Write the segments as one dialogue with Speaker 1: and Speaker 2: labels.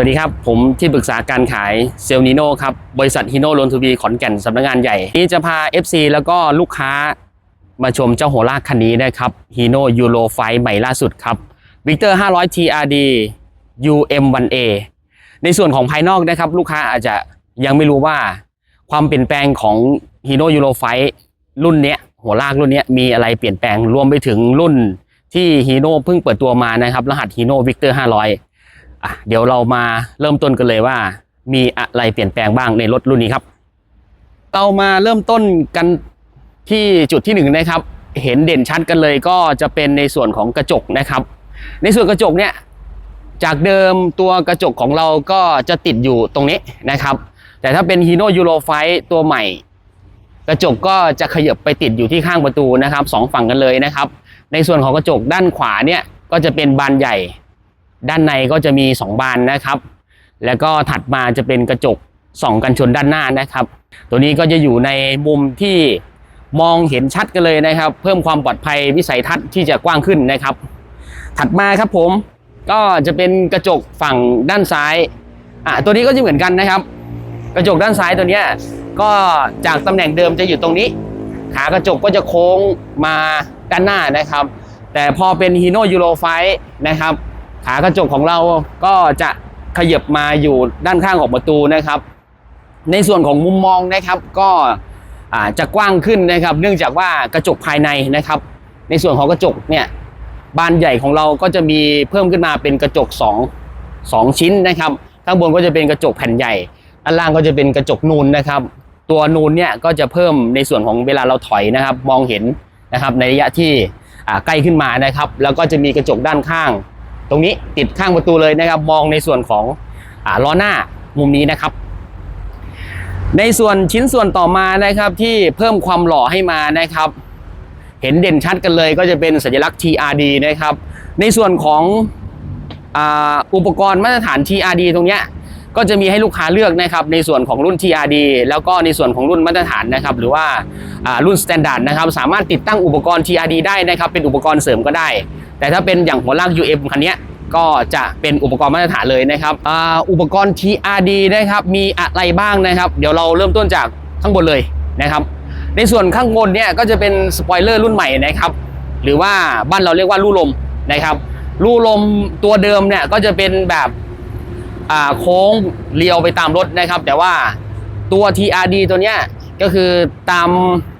Speaker 1: วัสดีครับ ผมที่ปรึกษาการขายเซลนิโนครับ บริษัทฮิโนโลนทูบีขอนแก่นสำนักงานใหญ่ นี่จะพา FC แล้วก็ลูกค้ามาชมเจ้าโหราคันนี้นะครับฮีโนยูโรไฟใหม่ล่าสุดครับวิกเตอร์500 TRD UM1A ในส่วนของภายนอกนะครับ ลูกค้าอาจจะยังไม่รู้ว่าความเปลี่ยนแปลงของฮีโนยูโรไฟรุ่นเนี้ยหัวลากรุ่นเนี้ยมีอะไรเปลี่ยนแปลงรวมไปถึงรุ่นที่ฮีโนเพิ่งเปิดตัวมานะครับ รหัสฮีโนวิกเตอร์500 อะเดี๋ยวเรามาเริ่มต้นกันเลยว่า มีอะไรเปลี่ยนแปลงบ้างในรถรุ่นนี้ครับ เรามาเริ่มต้นกันที่จุดที่หนึ่งนะครับ เห็นเด่นชัดกันเลยก็จะเป็นในส่วนของกระจกนะครับ ในส่วนกระจกเนี่ยจากเดิมตัวกระจกของเราก็จะติดอยู่ตรงนี้นะครับ แต่ถ้าเป็นฮีโน่ยูโรไฟตัวใหม่ กระจกก็จะขยับไปติดอยู่ที่ข้างประตูนะครับสองฝั่งกันเลยนะครับ ในส่วนของกระจกด้านขวาเนี่ยก็จะเป็นบานใหญ่ ด้านในก็จะมี 2 บานนะครับ แล้วก็ถัดมาจะเป็นกระจกส่องกันชนด้านหน้านะครับ ตัวนี้ก็จะอยู่ในมุมที่มองเห็นชัดกันเลยนะครับ เพิ่มความปลอดภัยวิสัยทัศน์ที่จะกว้างขึ้นนะครับ ถัดมาครับผมก็จะเป็นกระจกฝั่งด้านซ้ายอะตัวนี้ก็จะเหมือนกันนะครับ กระจกด้านซ้ายตัวนี้ก็จากตำแหน่งเดิมจะอยู่ตรงนี้ ขากระจกก็จะโค้งมาด้านหน้านะครับ แต่พอเป็นฮีโน่ยูโรไฟนะครับ ขากระจกของเราก็จะขยับมาอยู่ด้านข้างของประตูนะครับ ในส่วนของมุมมองนะครับก็จะกว้างขึ้นนะครับ เนื่องจากว่ากระจกภายในนะครับ ในส่วนของกระจกเนี่ยบานใหญ่ของเราก็จะมีเพิ่มขึ้นมาเป็นกระจก 2 2 ชิ้นนะครับ ข้างบนก็จะเป็นกระจกแผ่นใหญ่ด้านล่างก็จะเป็นกระจกนูนนะครับ ตัวนูนเนี่ยก็จะเพิ่มในส่วนของเวลาเราถอยนะครับ มองเห็นนะครับในระยะที่ใกล้ขึ้นมานะครับ แล้วก็จะมีกระจกด้านข้าง ตรงนี้ติดข้างประตูเลยนะครับ มองในส่วนของอล้อหน้ามุมนี้นะครับ ในส่วนชิ้นส่วนต่อมานะครับที่เพิ่มความหล่อให้มานะครับ เห็นเด่นชัดกันเลยก็จะเป็นสัญลักษณ์ TRD นะครับ ในส่วนของอุปกรณ์มาตรฐาน TRD ตรงเนี้ยก็จะมีให้ลูกค้าเลือกนะครับในส่วนของรุ่น TRD แล้วก็ในส่วนของรุ่นมาตรฐานนะครับ หรือว่ารุ่น Standard นะครับ สามารถติดตั้งอุปกรณ์ TRD ได้นะครับ เป็นอุปกรณ์เสริมก็ได้ แต่ถ้าเป็นอย่างหัวลาก UM คันนี้ก็จะเป็นอุปกรณ์มาตรฐานเลยนะครับออุปกรณ์ TRD นะครับมีอะไรบ้างนะครับ เดี๋ยวเราเริ่มต้นจากข้างบนเลยนะครับ ในส่วนข้างบนเนี่ยก็จะเป็นสปอยเลอร์รุ่นใหม่นะครับ หรือว่าบ้านเราเรียกว่าลู่ลมนะครับลู่ลมตัวเดิมเนี่ยก็จะเป็นแบบโค้งเรียวไปตามรถนะครับ แต่ว่าตัว TRD ตัวเนี้ยก็คือตาม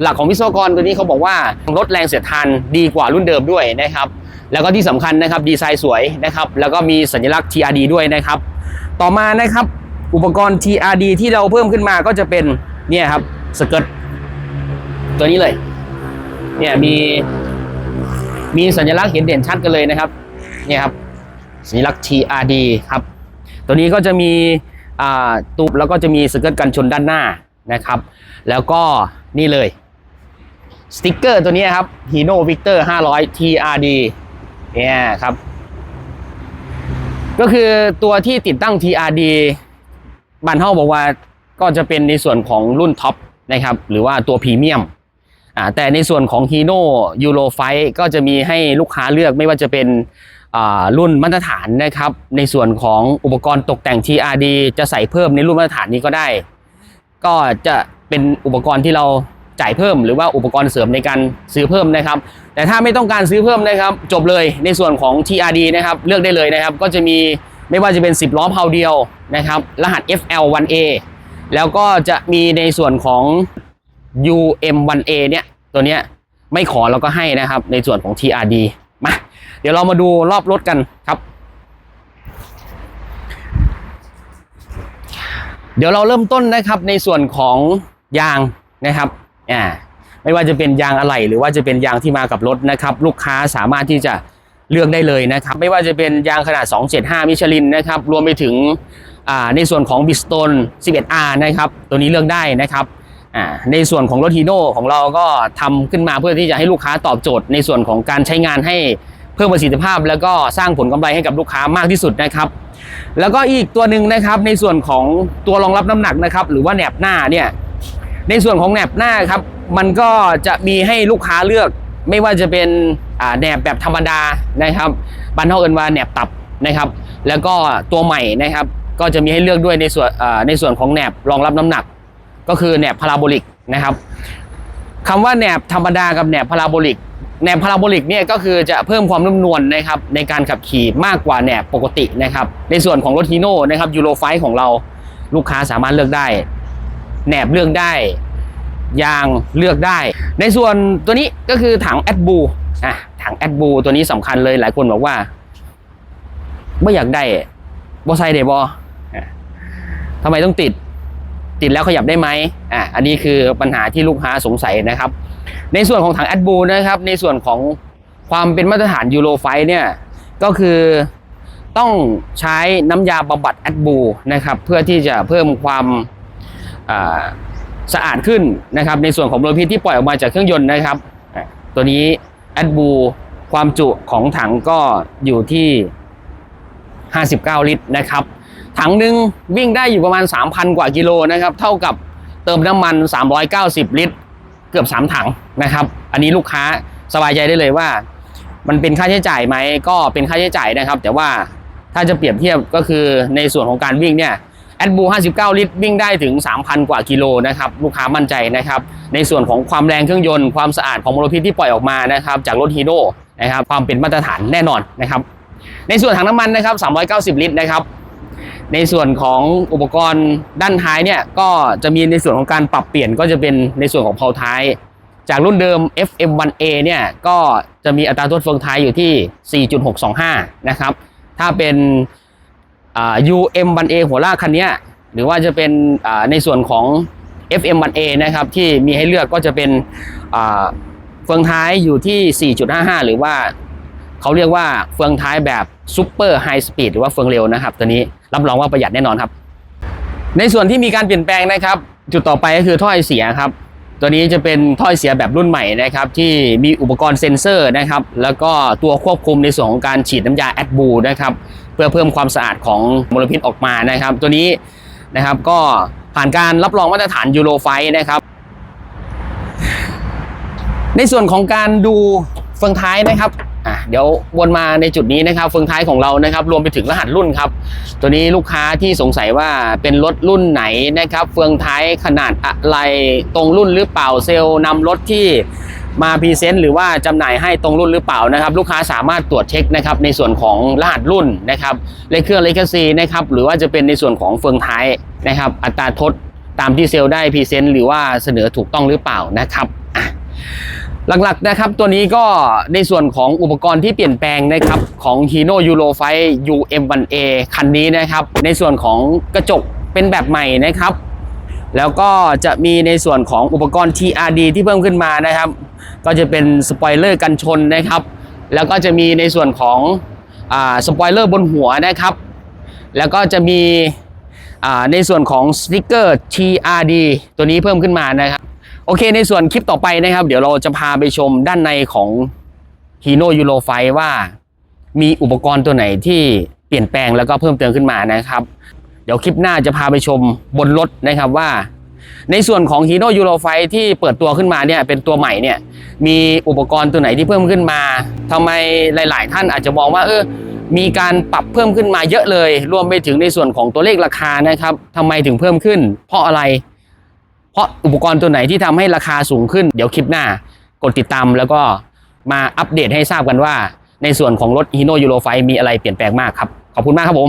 Speaker 1: หลักของวิศวกรตัวนี้เขาบอกว่าลดแรงเสียดทานดีกว่ารุ่นเดิมด้วยนะครับ แล้วก็ที่สำคัญนะครับดีไซน์สวยนะครับแล้วก็มีสัญลักษณ์ TRD ด้วยนะครับ ต่อมานะครับอุปกรณ์ TRD ที่เราเพิ่มขึ้นมาก็จะเป็นเนี่ยครับสเกิร์ตตัวนี้เลยเนี่ยมีมีสัญลักษณ์เห็นเด่นชัดกันเลยนะครับเนี่ยครับสัญลักษณ์ TRD ครับตัวนี้ก็จะมีอ่าตูบแล้วก็จะมีสเกิร์ตกันชนด้านหน้านะครับ แล้วก็นี่เลยสติกเกอร์ตัวนี้ครับ Hino Victor 500 TRD เนี่ยครับ ก็คือตัวที่ติดตั้ง TRD บันเท่าบอกว่าก็จะเป็นในส่วนของรุ่นท็อปนะครับ หรือว่าตัวพรีเมียมแต่ในส่วนของ Hino Euro f i ก็จะมีให้ลูกค้าเลือกไม่ว่าจะเป็นรุ่นมาตรฐานนะครับ ในส่วนของอุปกรณ์ตกแต่ง TRD จะใส่เพิ่มในรุ่นมาตรฐานนี้ก็ได้ ก็จะเป็นอุปกรณ์ที่เรา จ่ายเพิ่มหรือว่าอุปกรณ์เสริมในการซื้อเพิ่มนะครับ แต่ถ้าไม่ต้องการซื้อเพิ่มนะครับ จบเลยในส่วนของ TRD นะครับเลือกได้เลยนะครับ ก็จะมีไม่ว่าจะเป็น 10 ล้อเพาเดียวนะครับรหัส FL1A แล้วก็จะมีในส่วนของ UM1A เนี่ยตัวเนี้ยไม่ขอเราก็ให้นะครับในส่วนของ TRD มาเดี๋ยวเรามาดูรอบรถกันครับเดี๋ยวเราเริ่มต้นนะครับในส่วนของยางนะครับ อ่าไม่ว่าจะเป็นยางอะไหล่หรือว่าจะเป็นยางที่มากับรถนะครับ ลูกค้าสามารถที่จะเลือกได้เลยนะครับ ไม่ว่าจะเป็นยางขนาด 275 มิชลินนะครับ รวมไปถึงอ่าในส่วนของบิสโตน 11R นะครับ ตัวนี้เลือกได้นะครับอ่าในส่วนของรถฮีโน่ของเราก็ทำขึ้นมาเพื่อที่จะให้ลูกค้าตอบโจทย์ ในส่วนของการใช้งานให้เพิ่มประสิทธิภาพ แล้วก็สร้างผลกำไรให้กับลูกค้ามากที่สุดนะครับ แล้วก็อีกตัวหนึ่งนะครับในส่วนของตัวรองรับน้ำหนักนะครับ หรือว่าแหนบหน้าเนี่ย ในส่วนของแหนบหน้าครับ มันก็จะมีให้ลูกค้าเลือก ไม่ว่าจะเป็นแหนบแบบธรรมดานะครับบันเทาเอินว่าแหนบตับนะครับ แล้วก็ตัวใหม่นะครับ ก็จะมีให้เลือกด้วยในส่วนในส่วนของแหนบรองรับน้ำหนัก ก็คือแหนบพาราโบลิกนะครับคำว่าแหนบธรรมดากับแหนบพาราโบลิกแหนบพาราโบลิกเนี่ยก็คือจะเพิ่มความนุ่มนวลนะครับในการขับขี่มากกว่าแหนบปกตินะครับ ในส่วนของรถฮีโน่นะครับยูโรไฟของเราลูกค้าสามารถเลือกได้ แหนบเลือกได้ ยางเลือกได้ ในส่วนตัวนี้ก็คือถังแอดบูอะถังแอดบูตัวนี้สำคัญเลยหลายคนบอกว่าไม่อยากได้บอไซเดบอะทำไมต้องติด ติดแล้วขยับได้ไหมอะอันนี้คือปัญหาที่ลูกค้าสงสัยนะครับ ในส่วนของถังแอดบูนะครับ ในส่วนของความเป็นมาตรฐานยูโรไฟเนี่ยก็คือต้องใช้น้ำยาบำบัดแอดบูนะครับ เพื่อที่จะเพิ่มความ สะอาดขึ้นนะครับ ในส่วนของมลพิษที่ปล่อยออกมาจากเครื่องยนต์นะครับ ตัวนี้แอดบูความจุของถังก็อยู่ที่ 59 ลิตรนะครับ ถังหนึ่งวิ่งได้อยู่ประมาณ 3,000 กว่ากิโลนะครับ เท่ากับเติมน้ำมัน 390 ลิตร เกือบ 3 ถังนะครับ อันนี้ลูกค้าสบายใจได้เลยว่า มันเป็นค่าใช้จ่ายไหมก็เป็นค่าใช้จ่ายนะครับ แต่ว่าถ้าจะเปรียบเทียบก็คือในส่วนของการวิ่งเนี่ย แอดบู59 ลิตร วิ่งได้ถึง 3,000 กว่ากิโลนะครับลูกค้ามั่นใจนะครับในส่วนของความแรงเครื่องยนต์ความสะอาดของมลพิษที่ปล่อยออกมานะครับจากรถฮีโร่นะครับความเป็นมาตรฐานแน่นอนนะครับในส่วนถังน้ำมันนะครับ390 ลิตรนะครับในส่วนของอุปกรณ์ด้านท้ายเนี่ยก็จะมีในส่วนของการปรับเปลี่ยนก็จะเป็นในส่วนของเพลาท้าย จากรุ่นเดิม FM1A เนี่ยก็จะมีอัตราโทษเฟืองท้ายอยู่ที่ 4.625 นะครับถ้าเป็น UM1A หัวลากคันนี้หรือว่าจะเป็นในส่วนของ FM1A นะครับที่มีให้เลือกก็จะเป็นเฟืองท้ายอยู่ที่ 4.55 หรือว่าเขาเรียกว่าเฟืองท้ายแบบซูเปอร์ไฮสปีดหรือว่าเฟืองเร็วนะครับ ตัวนี้รับรองว่าประหยัดแน่นอนครับ ในส่วนที่มีการเปลี่ยนแปลงนะครับ จุดต่อไปก็คือท่อไอเสียครับตัวนี้จะเป็นท่อไอเสียแบบรุ่นใหม่นะครับ ที่มีอุปกรณ์เซ็นเซอร์นะครับ แล้วก็ตัวควบคุมในส่วนของการฉีดน้ำยาแอดบูนะครับ พื่อเพิ่มความสะอาดของมลพิษออกมานะครับ ตัวนี้นะครับก็ผ่านการรับรองมาตรฐานยูโรไฟนะครับ ในส่วนของการดูเฟืองท้ายนะครับอะเดี๋ยววนมาในจุดนี้นะครับ เฟืองท้ายของเรานะครับ รวมไปถึงรหัสรุ่นครับ ตัวนี้ลูกค้าที่สงสัยว่าเป็นรถรุ่นไหนนะครับ เฟืองท้ายขนาดอะไรตรงรุ่นหรือเปล่าเซลล์นำรถที่ มาพรีเซนต์หรือว่าจำหน่ายให้ตรงรุ่นหรือเปล่านะครับ ลูกค้าสามารถตรวจเช็คนะครับในส่วนของรหัสรุ่นนะครับเลขเครื่องเลขซีนะครับหรือว่าจะเป็นในส่วนของเฟืองท้ายนะครับอัตราทดตามที่เซลล์ได้พรีเซนต์หรือว่าเสนอถูกต้องหรือเปล่านะครับหลักๆนะครับตัวนี้ก็ในส่วนของอุปกรณ์ที่เปลี่ยนแปลงนะครับของ Hino Euro 5 UM1A คันนี้นะครับ ในส่วนของกระจกเป็นแบบใหม่นะครับ แล้วก็จะมีในส่วนของอุปกรณ์ TRD ที่เพิ่มขึ้นมานะครับ ก็จะเป็นสปอยเลอร์กันชนนะครับ แล้วก็จะมีในส่วนของอสปอยเลอร์บนหัวนะครับ แล้วก็จะมีในส่วนของสติกเกอร์ TRD ตัวนี้เพิ่มขึ้นมานะครับ โอเคในส่วนคลิปต่อไปนะครับ เดี๋ยวเราจะพาไปชมด้านในของ Hino Euro 5ว่ามีอุปกรณ์ตัวไหนที่เปลี่ยนแปลงแล้วก็เพิ่มเติมขึ้นมานะครับ เดี๋ยวคลิปหน้าจะพาไปชมบนรถนะครับว่า ในส่วนของ Hino Euro 5ที่เปิดตัวขึ้นมาเนี่ยเป็นตัวใหม่เนี่ยมีอุปกรณ์ตัวไหนที่เพิ่มขึ้นมาทำไมหลาย ๆ ท่านอาจจะมองว่าเออมีการปรับเพิ่มขึ้นมาเยอะเลย รวมไปถึงในส่วนของตัวเลขราคานะครับทำไมถึงเพิ่มขึ้น เพราะอะไร เพราะอุปกรณ์ตัวไหนที่ทำให้ราคาสูงขึ้น เดี๋ยวคลิปหน้ากดติดตามแล้วก็มาอัปเดตให้ทราบกันว่า ในส่วนของรถ Hino Euro 5มีอะไรเปลี่ยนแปลงมากครับ ขอบคุณมากครับผม